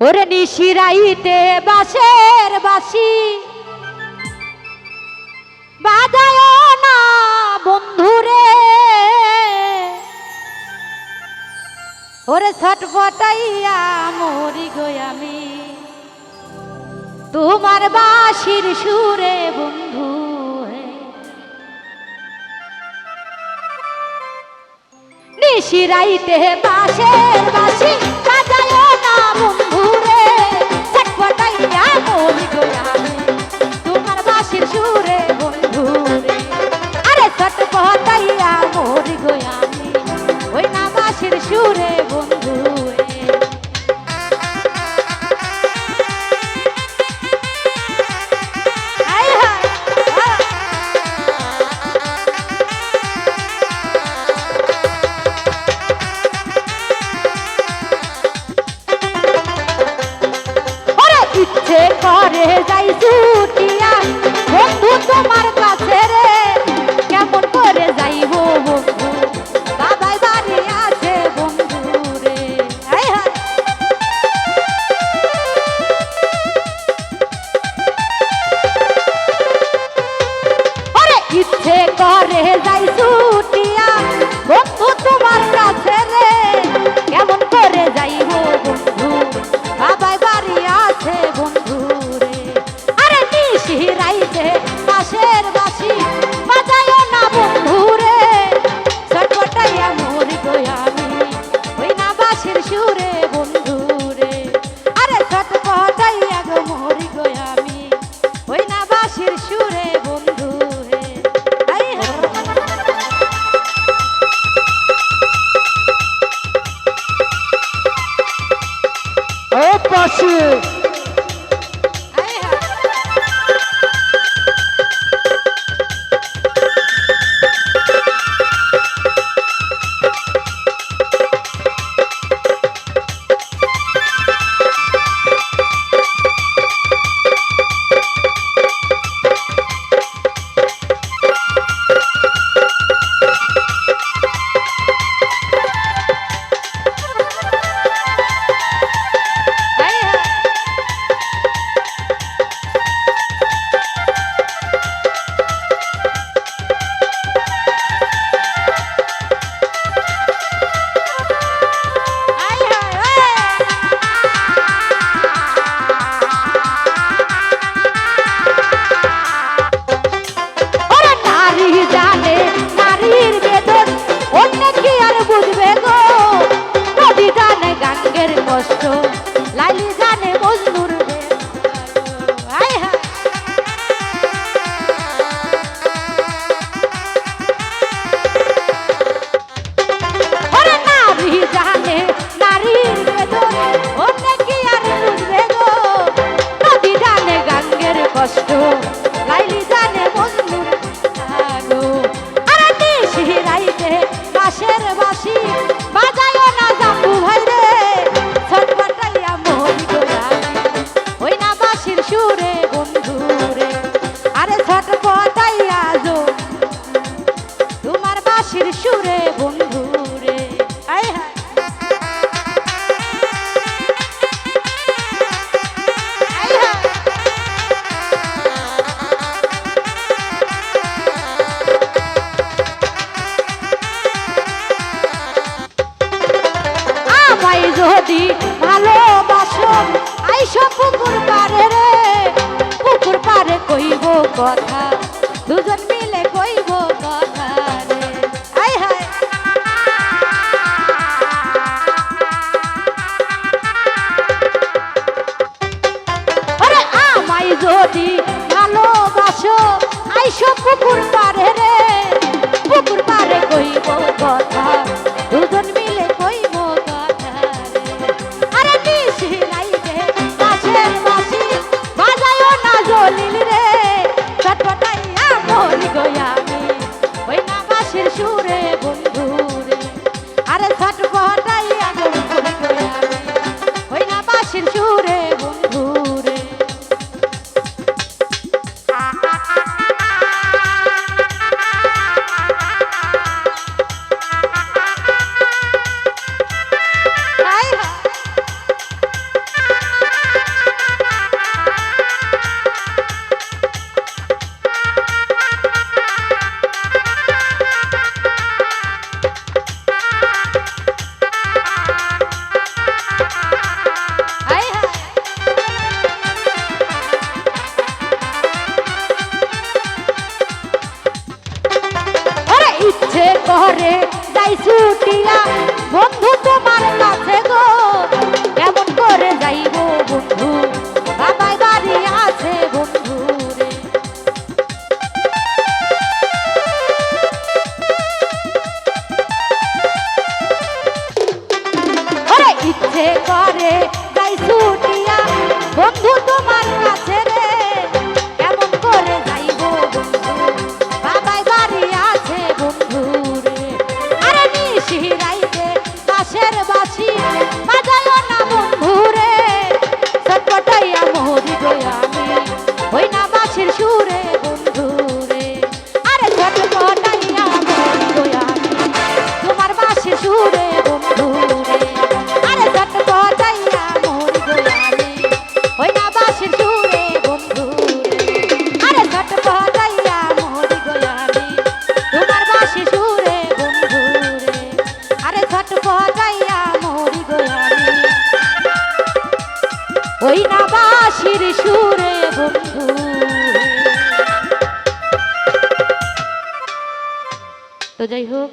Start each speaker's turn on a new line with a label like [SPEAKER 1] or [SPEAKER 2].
[SPEAKER 1] ওরে নিশিরাইতে বাসের বাসি। বাজায় না বন্ধুরে ওরে ছটফটাইয়া মরি গো আমি। তোমার বাসির সুরে বন্ধু নিশিরাইতে বাসের বাসি। ঘরে যাইছু 고 맙. সুরে বন্ধুরে আরে ছট পতাই আজো। তোমার বাসির সুরে বন্ধুরে আয় হায় যদি ভালোবাসো, আইসা পুকুর agora. ঘরে যাই ছুটিয়া বন্ধু লাগাইয়া মরি গো আমি। ওই না তো যাই হোক